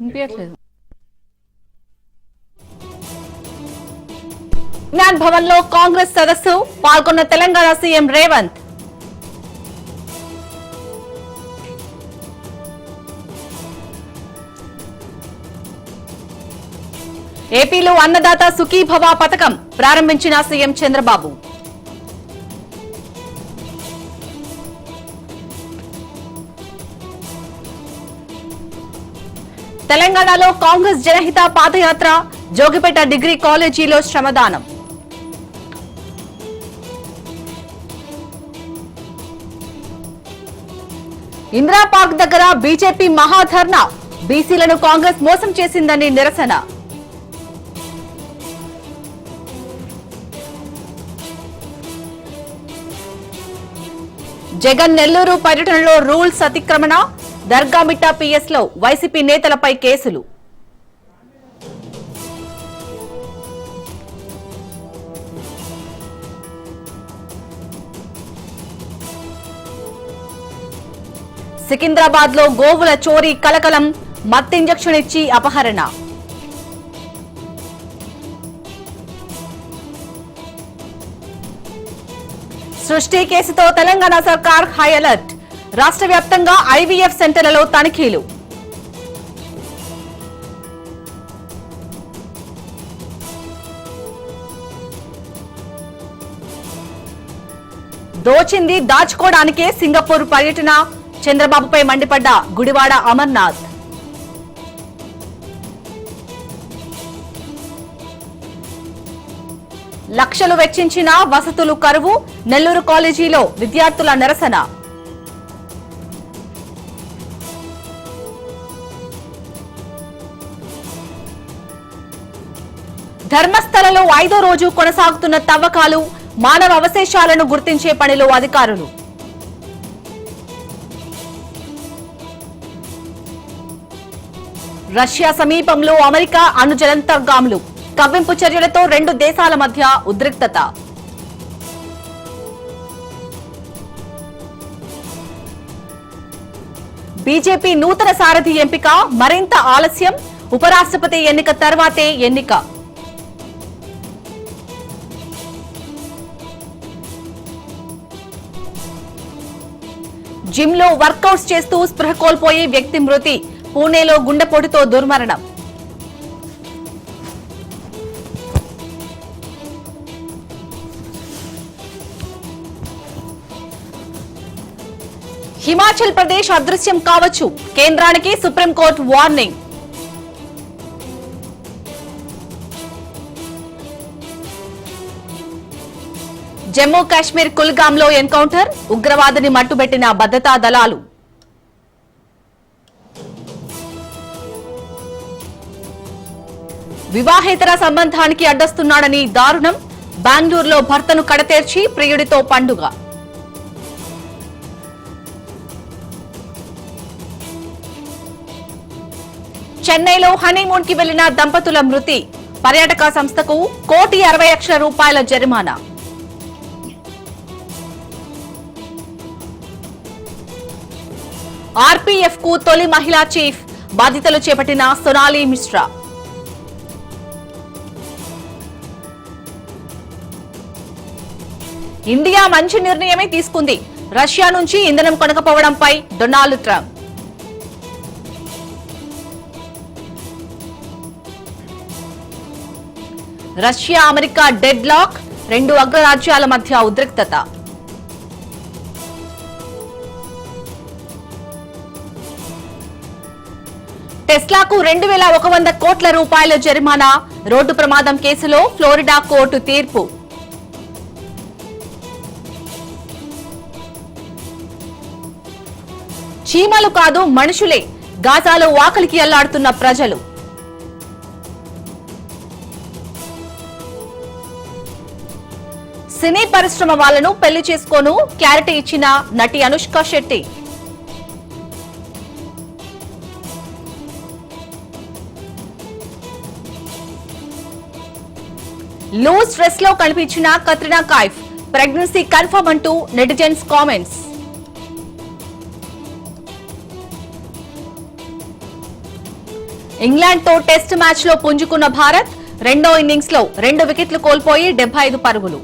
వినిపించట్లేదు విజ్ఞాన్ భవన్లో కాంగ్రెస్ సదస్సు పాల్గొన్న తెలంగాణ సీఎం రేవంత్. ఏపీలో అన్నదాత సుఖీభవ పథకం ప్రారంభించిన సీఎం చంద్రబాబు. తెలంగాణలో కాంగ్రెస్ జనహిత పాదయాత్ర జోగిపేట డిగ్రీ కాలేజీలో శ్రమదానం. ఇందిరా పార్క్ దగ్గర బీజేపీ మహాధర్నా బీసీలను కాంగ్రెస్ మోసం చేసిందని నిరసన. జగన్ నెల్లూరు పర్యటనలో రూల్స్ అతిక్రమణ దర్గామిట్టా పిఎస్లో వైసీపీ నేతలపై కేసులు. సికింద్రాబాద్లో గోవుల చోరీ కలకలం మత్ ఇంజక్షన్ ఇచ్చి అపహరణ. సృష్టి కేసుతో తెలంగాణ సర్కార్ హై అలర్ట్. రాష్ట్ర వ్యాప్తంగా ఐవీఎఫ్ సెంటర్లలో తనిఖీలు. దోచింది దాచుకోవడానికే సింగపూర్ పర్యటన. చంద్రబాబుపై మండిపడ్డ గుడివాడ అమర్నాథ్. లక్షలు వెచ్చించిన వసతులు కరువు. నెల్లూరు కాలేజీలో విద్యార్థుల నిరసన. ధర్మస్థలలో ఐదో రోజు కొనసాగుతున్న తవ్వకాలు మానవ అవశేషాలను గుర్తించే పనిలో అధికారులు. రష్యా సమీపంలో అమెరికా అనుజలంతర్గాములు కవ్వింపు చర్యలతో రెండు దేశాల మధ్య ఉద్రిక్తత. బీజేపీ నూతన సారథి ఎంపిక మరింత ఆలస్యం ఉపరాష్ట్రపతి ఎన్నిక తర్వాతే ఎన్నిక. జిమ్లో వర్కౌట్స్ చేస్తూ స్పృహ కోల్పోయే వ్యక్తి మృతి. పూణేలో గుండెపోటుతో దుర్మరణం. హిమాచల్ ప్రదేశ్ అదృశ్యం కావచ్చు. కేంద్రానికి supreme court warning. Jammu Kashmir కుల్గాంలో encounter ఉగ్రవాదిని మట్టుబెట్టిన భద్రతా దళాలు. వివాహేతర సంబంధానికి అడ్డస్తున్నాడని దారుణం. బెంగళూరులో భర్తను కడతేర్చి ప్రియుడితో పండుగ. చెన్నైలో హనీమూన్కి వెళ్ళిన దంపతుల మృతి. పర్యాటక సంస్థకు కోటి అరవై లక్షల రూపాయల జరిమానా. ఆర్పీఎఫ్కు తొలి మహిళా చీఫ్ బాధ్యతలు చేపట్టిన సొనాలి మిశ్రా. ఇండియా మంచి నిర్ణయమే తీసుకుంది. రష్యా నుంచి ఇంధనం కొనకపోవడంపై Donald Trump. Russia America deadlock రెండు అగ్రరాజ్యాల మధ్య ఉద్రిక్తత. టెస్లాకు రెండు వేల ఒక వంద కోట్ల రూపాయల జరిమానా. రోడ్డు ప్రమాదం కేసులో ఫ్లోరిడా కోర్టు తీర్పు. చీమలు కాదు మనుషులే. గాజాలో వాకలికి అల్లాడుతున్న ప్రజలు. సినీ పరిశ్రమ వాళ్ళను పెళ్ళి చేసుకోను క్లారిటీ ఇచ్చిన నటి అనుష్క శెట్టి. లో స్ట్రెస్లో కనిపించిన కత్రినా కైఫ్. ప్రెగ్నెన్సీ కన్ఫర్మ్ అంటూ నెటిజన్స్ కామెంట్స్ ఇంగ్లాండ్తో టెస్ట్ మ్యాచ్లో పుంజుకున్న భారత్ రెండో ఇన్నింగ్స్లో రెండు వికెట్లు కోల్పోయి డెబ్బై ఐదు పరుగులు.